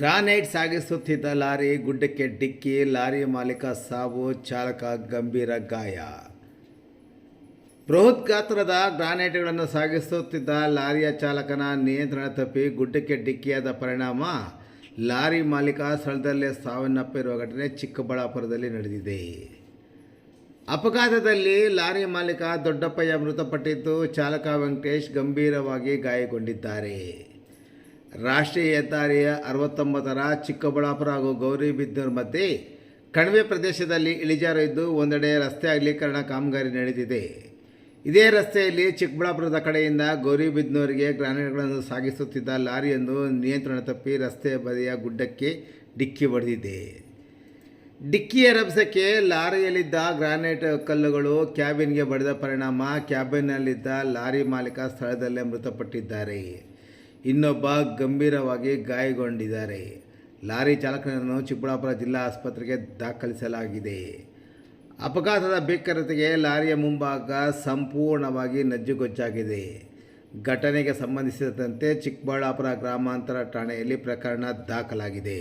Granite ಸಾಗಿಸುತ್ತಿದ್ದ lorry, ಗುಡ್ಡಕ್ಕೆ ಡಿಕ್ಕಿ ಲಾರಿ ಮಾಲೀಕ ಸಾವು, ಚಾಲಕ ಗಂಭೀರ ಗಾಯ. ಬೃಹತ್ ಗಾತ್ರದ ಗ್ರಾನೈಟ್ಗಳನ್ನು ಸಾಗಿಸುತ್ತಿದ್ದ ಲಾರಿಯ ಚಾಲಕನ ನಿಯಂತ್ರಣ ತಪ್ಪಿ ಗುಡ್ಡಕ್ಕೆ ಡಿಕ್ಕಿಯಾದ ಪರಿಣಾಮ ಲಾರಿ ಮಾಲೀಕ ಸ್ಥಳದಲ್ಲೇ ಸಾವನ್ನಪ್ಪಿರುವ ಘಟನೆ ಚಿಕ್ಕಬಳ್ಳಾಪುರದಲ್ಲಿ ನಡೆದಿದೆ. ಅಪಘಾತದಲ್ಲಿ ಲಾರಿ ಮಾಲೀಕ ದೊಡ್ಡಪ್ಪಯ್ಯ ಮೃತಪಟ್ಟಿದ್ದು ಚಾಲಕ ವೆಂಕಟೇಶ್ ಗಂಭೀರವಾಗಿ ಗಾಯಗೊಂಡಿದ್ದಾರೆ. ರಾಷ್ಟ್ರೀಯ ಹೆದ್ದಾರಿಯ ಅರವತ್ತೊಂಬತ್ತರ ಚಿಕ್ಕಬಳ್ಳಾಪುರ ಹಾಗೂ ಗೌರಿಬಿದನೂರು ಮಧ್ಯೆ ಕಣಿವೆ ಪ್ರದೇಶದಲ್ಲಿ ಇಳಿಜಾರು ಇದ್ದು ಒಂದೆಡೆ ರಸ್ತೆ ಅಗಲೀಕರಣ ಕಾಮಗಾರಿ ನಡೆದಿದೆ. ಇದೇ ರಸ್ತೆಯಲ್ಲಿ ಚಿಕ್ಕಬಳ್ಳಾಪುರದ ಕಡೆಯಿಂದ ಗೌರಿಬಿದನೂರಿಗೆ ಗ್ರಾನೈಟ್ಗಳನ್ನು ಸಾಗಿಸುತ್ತಿದ್ದ ಲಾರಿಯೊಂದು ನಿಯಂತ್ರಣ ತಪ್ಪಿ ರಸ್ತೆ ಬದಿಯ ಗುಡ್ಡಕ್ಕೆ ಡಿಕ್ಕಿ ಹೊಡೆದಿದೆ. ಡಿಕ್ಕಿಯ ರಭಸಕ್ಕೆ ಲಾರಿಯಲ್ಲಿದ್ದ ಗ್ರಾನೈಟ್ ಕಲ್ಲುಗಳು ಕ್ಯಾಬಿನ್ಗೆ ಬಡಿದ ಪರಿಣಾಮ. ಕ್ಯಾಬಿನ್ನಲ್ಲಿದ್ದ ಲಾರಿ ಮಾಲೀಕ ಸ್ಥಳದಲ್ಲೇ ಮೃತಪಟ್ಟಿದ್ದಾರೆ. ಇನ್ನೊಬ್ಬ ಗಂಭೀರವಾಗಿ ಗಾಯಗೊಂಡಿದ್ದಾರೆ. ಲಾರಿ ಚಾಲಕನನ್ನು ಚಿಕ್ಕಬಳ್ಳಾಪುರ ಜಿಲ್ಲಾ ಆಸ್ಪತ್ರೆಗೆ ದಾಖಲಿಸಲಾಗಿದೆ. ಅಪಘಾತದ ಭೀಕರತೆಗೆ ಲಾರಿಯ ಮುಂಭಾಗ ಸಂಪೂರ್ಣವಾಗಿ ನಜ್ಜುಗೊಜ್ಜಾಗಿದೆ. ಘಟನೆಗೆ ಸಂಬಂಧಿಸಿದಂತೆ ಚಿಕ್ಕಬಳ್ಳಾಪುರ ಗ್ರಾಮಾಂತರ ಠಾಣೆಯಲ್ಲಿ ಪ್ರಕರಣ ದಾಖಲಾಗಿದೆ.